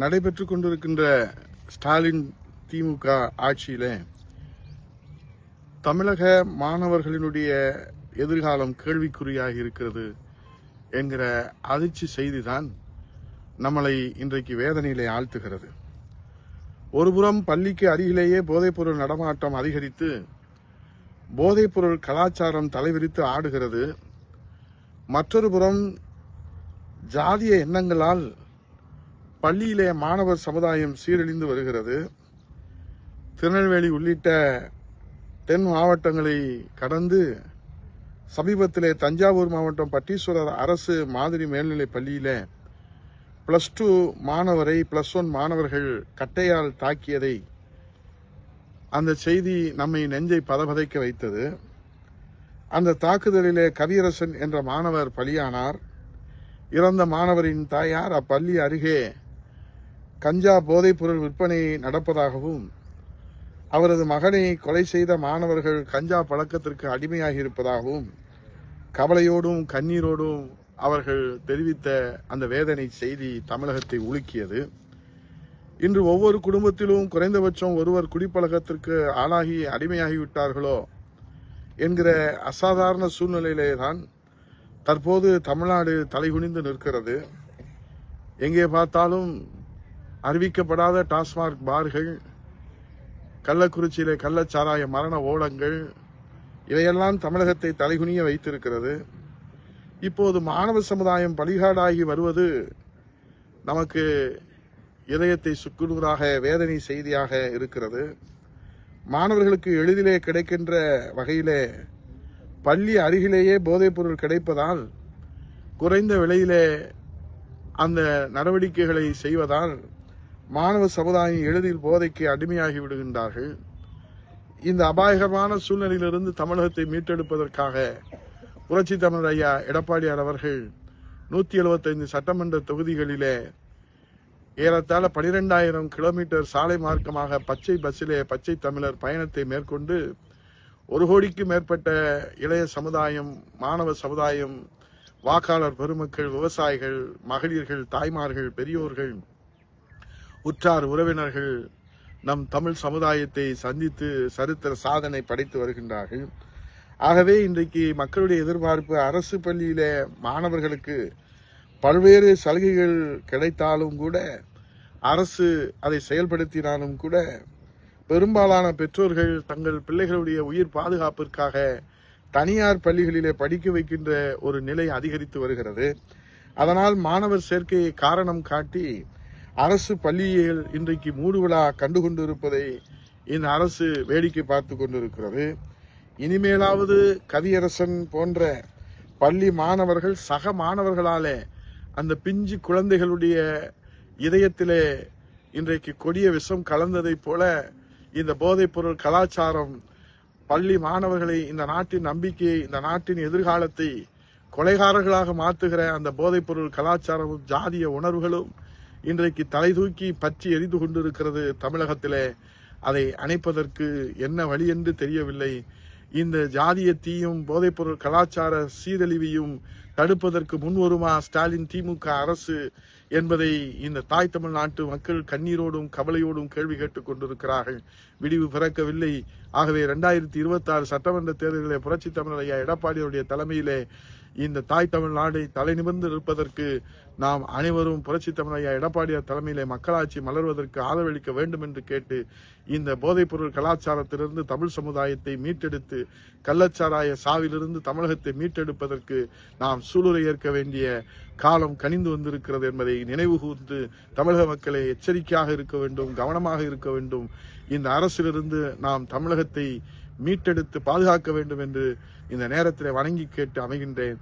நடைபெற்று கொண்டிருக்கின்ற ஸ்டாலின் திமுக ஆட்சியிலே தமிழக மாணவர்களினுடைய எதிர்காலம் கேள்விக்குறியாக இருக்கிறது என்கிற அதிர்ச்சி செய்திதான் நம்மளை இன்றைக்கு வேதனையிலே ஆழ்த்துகிறது. ஒருபுறம் பள்ளிக்கு அருகிலேயே போதைப்பொருள் நடமாட்டம் அதிகரித்து போதைப்பொருள் கலாச்சாரம் தலைவிரித்து ஆடுகிறது. மற்றொரு புறம் ஜாதிய எண்ணங்களால் பள்ளியிலே மாணவர் சமுதாயம் சீரழிந்து வருகிறது. திருநெல்வேலி உள்ளிட்ட தென் மாவட்டங்களை கடந்து சமீபத்திலே தஞ்சாவூர் மாவட்டம் பட்டீஸ்வரர் அரசு மாதிரி மேல்நிலைப் பள்ளியில் ப்ளஸ் டூ மாணவரை ப்ளஸ் ஒன் மாணவர்கள் கட்டையால் தாக்கியதை அந்த செய்தி நம்மை நெஞ்சை பதபதைக்க வைத்தது. அந்த தாக்குதலிலே கவியரசன் என்ற மாணவர் பலியானார். இறந்த மாணவரின் தாயார் அப்பள்ளி அருகே கஞ்சா போதைப்பொருள் விற்பனை நடப்பதாகவும் அவரது மகனை கொலை செய்த மாணவர்கள் கஞ்சா பழக்கத்திற்கு அடிமையாகி இருப்பதாகவும் கவலையோடும் கண்ணீரோடும் அவர்கள் தெரிவித்த அந்த வேதனை செய்தி தமிழகத்தை உலுக்கியது. இன்று ஒவ்வொரு குடும்பத்திலும் குறைந்தபட்சம் ஒருவர் குடிப்பழக்கத்திற்கு ஆளாகி அடிமையாகிவிட்டார்களோ என்கிற அசாதாரண சூழ்நிலையிலே தான் தற்போது தமிழ்நாடு தலைகுனிந்து நிற்கிறது. எங்கே பார்த்தாலும் அறிவிக்கப்படாத டாஸ்மாக் பார்கள் கள்ளக்குறிச்சியிலே கள்ளச்சாராய மரண ஓலங்கள் இவையெல்லாம் தமிழகத்தை தலைகுனிய வைத்திருக்கிறது. இப்போது மாணவ சமுதாயம் பலிகாடாகி வருவது நமக்கு இதயத்தை சுக்குநூறாக வேதனை செய்தியாக இருக்கிறது. மாணவர்களுக்கு எளிதிலே கிடைக்கின்ற வகையிலே பள்ளி அருகிலேயே போதைப்பொருள் கிடைப்பதால் குறைந்த விலையிலே அந்த நடவடிக்கைகளை செய்வதால் மாணவ சமுதாயம் எளிதில் போதைக்கு அடிமையாகி விடுகின்றார்கள். இந்த அபாயகரமான சூழ்நிலையிலிருந்து தமிழகத்தை மீட்டெடுப்பதற்காக புரட்சி தமிழர் ஐயா எடப்பாடியார் அவர்கள் நூத்தி எழுபத்தைந்து சட்டமன்ற தொகுதிகளிலே ஏறத்தாழ பனிரெண்டாயிரம் கிலோமீட்டர் சாலை மார்க்கமாக பச்சை பஸ்ஸிலே பச்சை தமிழர் பயணத்தை மேற்கொண்டு ஒரு கோடிக்கு மேற்பட்ட இளைய சமுதாயம் மாணவ சமுதாயம் வாக்காளர் பெருமக்கள் விவசாயிகள் மகளிர்கள் தாய்மார்கள் பெரியோர்கள் உற்றார் உறவினர்கள் நம் தமிழ் சமுதாயத்தை சந்தித்து சரித்திர சாதனை படைத்து வருகின்றார்கள். ஆகவே இன்றைக்கு மக்களுடைய எதிர்பார்ப்பு அரசு பள்ளியில் மாணவர்களுக்கு பல்வேறு சலுகைகள் கிடைத்தாலும் கூட அரசு அதை செயல்படுத்தினாலும் கூட பெரும்பாலான பெற்றோர்கள் தங்கள் பிள்ளைகளுடைய உயிர் பாதுகாப்பிற்காக தனியார் பள்ளிகளிலே படிக்க வைக்கின்ற ஒரு நிலை அதிகரித்து வருகிறது. அதனால் மாணவர் சேர்க்கையை காரணம் காட்டி அரசு பள்ளியில் இன்றைக்கு மூடுவிழா கண்டு கொண்டிருப்பதை இந்த அரசு வேடிக்கை பார்த்து கொண்டிருக்கிறது. இனிமேலாவது கவியரசன் போன்ற பள்ளி மாணவர்கள் சக மாணவர்களாலே அந்த பிஞ்சு குழந்தைகளுடைய இதயத்திலே இன்றைக்கு கொடிய விஷம் கலந்ததைப் போல இந்த போதைப்பொருள் கலாச்சாரம் பள்ளி மாணவர்களை இந்த நாட்டின் நம்பிக்கையை இந்த நாட்டின் எதிர்காலத்தை கொலைகாரர்களாக மாற்றுகிற அந்த போதைப்பொருள் கலாச்சாரமும் ஜாதிய உணர்வுகளும் இன்றைக்கு தலை தூக்கி பற்றி எரிந்து கொண்டிருக்கிறது தமிழகத்திலே. அதை அணைப்பதற்கு என்ன வழி என்று தெரியவில்லை. இந்த ஜாதிய தீயும் போதைப்பொருள் கலாச்சார சீரழிவையும் தடுப்பதற்கு முன்வருமா ஸ்டாலின் திமுக அரசு என்பதை இந்த தாய் தமிழ்நாட்டு மக்கள் கண்ணீரோடும் கவலையோடும் கேள்வி கேட்டுக் கொண்டிருக்கிறார்கள். விடிவு பிறக்கவில்லை. ஆகவே இரண்டாயிரத்தி இருபத்தி ஆறு சட்டமன்ற தேர்தலிலே புரட்சி தமிழர் ஐயா எடப்பாடியுடைய தலைமையிலே இந்த தாய் தமிழ்நாடை தலை நிமிர்ந்து நிற்பதற்கு நாம் அனைவரும் புரட்சி தமிழர் ஐயா எடப்பாடியார் தலைமையிலே மக்களாட்சி மலர்வதற்கு ஆதரவளிக்க வேண்டும் என்று கேட்டு இந்த போதைப்பொருள் கலாச்சாரத்திலிருந்து தமிழ் சமுதாயத்தை மீட்டெடுத்து கள்ளச்சாராய சாவிலிருந்து தமிழகத்தை மீட்டெடுப்பதற்கு நாம் சூளுரை ஏற்க வேண்டிய காலம் கனிந்து வந்திருக்கிறது என்பதை நினைவு கூர்ந்து தமிழக மக்களை எச்சரிக்கையாக இருக்க வேண்டும் கவனமாக இருக்க வேண்டும். இந்த அரசிலிருந்து நாம் தமிழகத்தை மீட்டெடுத்து பாதுகாக்க வேண்டும் என்று இந்த நேரத்தில் வணங்கி கேட்டு அமைகின்றேன்.